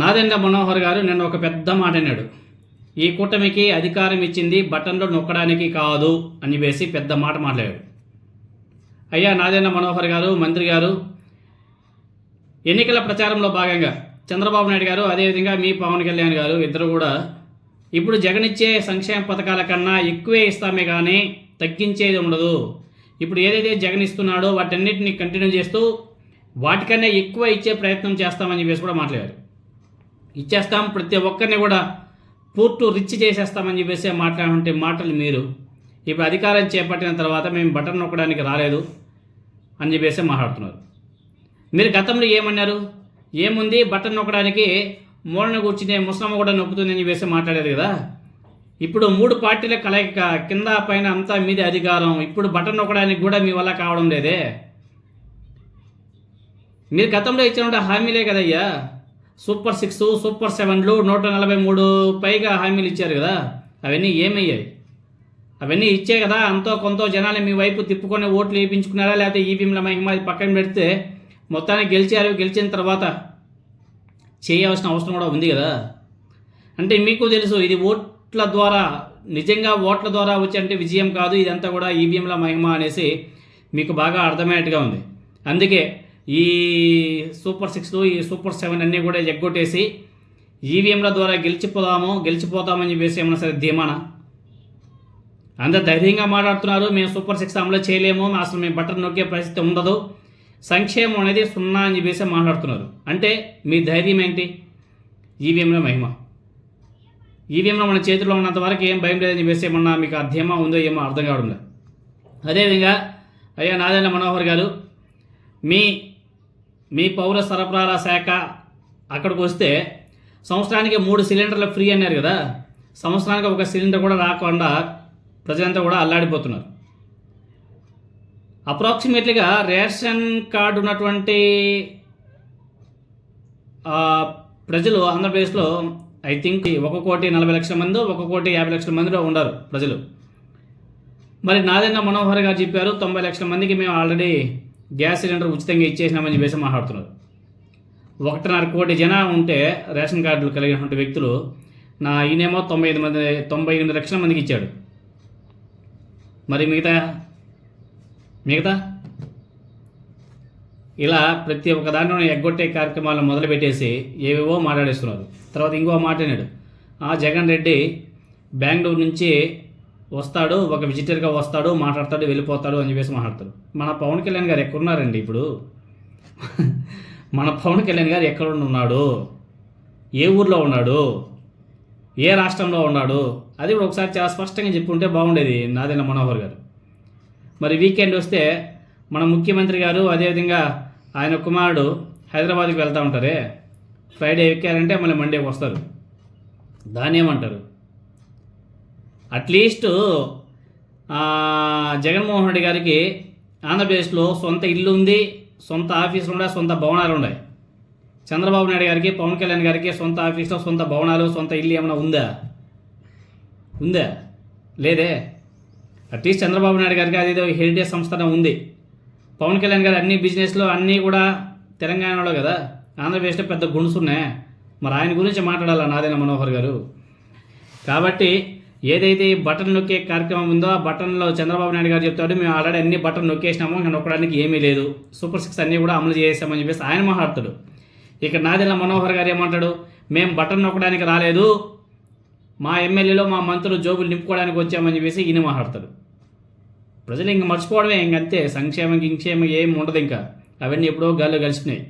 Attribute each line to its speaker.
Speaker 1: నాదెండ్ల మనోహర్ గారు నిన్న ఒక పెద్ద మాట అన్నాడు. ఈ కూటమికి అధికారం ఇచ్చింది బటన్లు నొక్కడానికి కాదు అని వేసి పెద్ద మాట మాట్లాడాడు. అయ్యా నాదెండ్ల మనోహర్ గారు మంత్రి గారు ఎన్నికల ప్రచారంలో భాగంగా చంద్రబాబు నాయుడు గారు అదేవిధంగా మీ పవన్ కళ్యాణ్ గారు ఇద్దరు కూడా ఇప్పుడు జగన్ ఇచ్చే సంక్షేమ పథకాల కన్నా ఎక్కువే ఇస్తామే కానీ తగ్గించేది ఉండదు. ఇప్పుడు ఏదైతే జగన్ ఇస్తున్నాడో వాటన్నిటిని కంటిన్యూ చేస్తూ వాటికన్నా ఎక్కువ ఇచ్చే ప్రయత్నం చేస్తామని చెప్పేసి కూడా మాట్లాడారు. ఇచ్చేస్తాం ప్రతి ఒక్కరిని కూడా పూర్తి రిచ్ చేసేస్తామని చెప్పేసి మాట్లాడే మాటలు మీరు. ఇప్పుడు అధికారం చేపట్టిన తర్వాత మేము బటన్ నొక్కడానికి రాలేదు అని చెప్పేసి మాట్లాడుతున్నారు. మీరు గతంలో ఏమన్నారు? ఏముంది బటన్ నొక్కడానికి మూలన కూర్చునే ముసలమ్మ కూడా నొక్కుతుందని చెప్పేసి మాట్లాడారు కదా. ఇప్పుడు మూడు పార్టీల కలయిక కింద పైన అంతా మీది అధికారం. ఇప్పుడు బటన్ నొక్కడానికి కూడా మీ వల్ల కావడం లేదే. మీరు గతంలో ఇచ్చిన హామీలే కదయ్యా. సూపర్ సిక్స్ సూపర్ సెవెన్లు నూట నలభై మూడు పైగా హామీలు ఇచ్చారు కదా. అవన్నీ ఏమయ్యాయి? అవన్నీ ఇచ్చే కదా అంతో కొంత జనాలు మీ వైపు తిప్పుకొని ఓట్లు వేయించుకున్నారా? లేకపోతే ఈవీఎంల మహిమ పక్కన పెడితే మొత్తానికి గెలిచారు గెలిచిన తర్వాత చేయవలసిన అవసరం కూడా ఉంది కదా. అంటే మీకు తెలుసు ఇది ఓట్ల ద్వారా నిజంగా ఓట్ల ద్వారా వచ్చే అంటే విజయం కాదు ఇదంతా కూడా ఈవీఎంల మహిమ అనేసి మీకు బాగా అర్థమయ్యేట్టుగా ఉంది. అందుకే ఈ సూపర్ సిక్స్ ఈ సూపర్ సెవెన్ అన్నీ కూడా ఎగ్గొట్టేసి ఈవీఎంల ద్వారా గెలిచిపోదాము గెలిచిపోతామని చెప్పేసి ఏమన్నా సరే ధీమాన? అందరు ధైర్యంగా మాట్లాడుతున్నారు. మేము సూపర్ సిక్స్ అమలు చేయలేము. అసలు మేము బటన్ నొక్కే పరిస్థితి ఉండదు. సంక్షేమం అనేది సున్నా అని చెప్పేసి మాట్లాడుతున్నారు. అంటే మీ ధైర్యం ఏంటి? ఈవీఎంలో మహిమ. ఈవీఎంలో మన చేతిలో ఉన్నంత వరకు ఏం భయం లేదని చెప్పేసి ఏమన్నా మీకు ఆ ధీమా ఉందో ఏమో అర్థం కావడం లేదు. అదేవిధంగా అయ్యా నాదేళ్ళ మనోహర్ గారు మీ మీ పౌర సరఫరాల శాఖ అక్కడికి వస్తే సంవత్సరానికి మూడు సిలిండర్లు ఫ్రీ అన్నారు కదా. సంవత్సరానికి ఒక సిలిండర్ కూడా రాకుండా ప్రజలంతా కూడా అల్లాడిపోతున్నారు. అప్రాక్సిమేట్లీగా రేషన్ కార్డు ఉన్నటువంటి ప్రజలు ఆంధ్రప్రదేశ్లో ఐ థింక్ ఒక కోటి నలభై లక్షల మంది ఒక కోటి యాభై లక్షల మందిలో ఉన్నారు ప్రజలు. మరి నాదన్న మనోహర్ గారు చెప్పారు తొంభై లక్షల మందికి మేము ఆల్రెడీ గ్యాస్ సిలిండర్ ఉచితంగా ఇచ్చేసినామని చెప్పేసి మాట్లాడుతున్నారు. ఒకటిన్నర కోటి జనం ఉంటే రేషన్ కార్డులు కలిగినటువంటి వ్యక్తులు నా ఈయనేమో తొంభై ఐదు మంది తొంభై ఎనిమిది లక్షల మందికి ఇచ్చాడు. మరి మిగతా మిగతా? ఇలా ప్రతి ఒక్క దాంట్లో ఎగ్గొట్టే కార్యక్రమాలను మొదలుపెట్టేసి ఏవేవో మాట్లాడేస్తున్నారు. తర్వాత ఇంకో మాట్లాడాడు ఆ జగన్ రెడ్డి బెంగళూరు నుంచి వస్తాడు ఒక విజిటర్గా వస్తాడు మాట్లాడతాడు వెళ్ళిపోతాడు అని చెప్పేసి మాట్లాడతాడు. మన పవన్ కళ్యాణ్ గారు ఎక్కడున్నారండి ఇప్పుడు? మన పవన్ కళ్యాణ్ గారు ఎక్కడ ఉన్నాడు? ఏ ఊర్లో ఉన్నాడు? ఏ రాష్ట్రంలో ఉన్నాడు? అది కూడా ఒకసారి చాలా స్పష్టంగా చెప్పుంటే బాగుండేది నాదైన మనోహర్ గారు. మరి వీకెండ్ వస్తే మన ముఖ్యమంత్రి గారు అదేవిధంగా ఆయన కుమారుడు హైదరాబాద్కి వెళ్తూ ఉంటారే? ఫ్రైడే ఎక్కారంటే మళ్ళీ మండేకి వస్తారు. దాన్ని ఏమంటారు? అట్లీస్ట్ జగన్మోహన్ రెడ్డి గారికి ఆంధ్రప్రదేశ్లో సొంత ఇల్లు ఉంది సొంత ఆఫీసులు ఉన్నాయి సొంత భవనాలు ఉన్నాయి. చంద్రబాబు నాయుడు గారికి పవన్ కళ్యాణ్ గారికి సొంత ఆఫీసులో సొంత భవనాలు సొంత ఇల్లు ఏమైనా ఉందా? ఉందా? లేదే. అట్లీస్ట్ చంద్రబాబు నాయుడు గారికి అదేదో హెరిటేజ్ సంస్థ ఉంది. పవన్ కళ్యాణ్ గారు అన్ని బిజినెస్లో అన్నీ కూడా తెలంగాణలో కదా. ఆంధ్రప్రదేశ్లో పెద్ద గుణుసు ఉన్నాయి మరి ఆయన గురించి మాట్లాడాలా నాదేన మనోహర్ గారు? కాబట్టి ఏదైతే ఈ బటన్ నొక్కే కార్యక్రమం ఉందో ఆ బటన్లో చంద్రబాబు నాయుడు గారు చెప్తాడు మేము ఆల్రెడీ అన్ని బటన్ నొక్కేసినాము ఇంకా నొక్కడానికి ఏమీ లేదు. సూపర్ సిక్స్ అన్నీ కూడా అమలు చేసామని చెప్పేసి ఆయన మాట్లాడతాడు. ఇక నాదెల్ల మనోహర్ గారు ఏమంటాడు మేము బటన్ నొక్కడానికి రాలేదు. మా ఎమ్మెల్యేలో మా మంత్రులు జోబులు నింపుకోవడానికి వచ్చామని చెప్పేసి ఈయన మాట్లాడతాడు. ప్రజలు ఇంక మర్చిపోవడమే ఇంకంతే. సంక్షేమం ఇంక్షేమం ఏం ఉండదు ఇంకా. అవన్నీ ఎప్పుడో గాల్లో కలిసినాయి.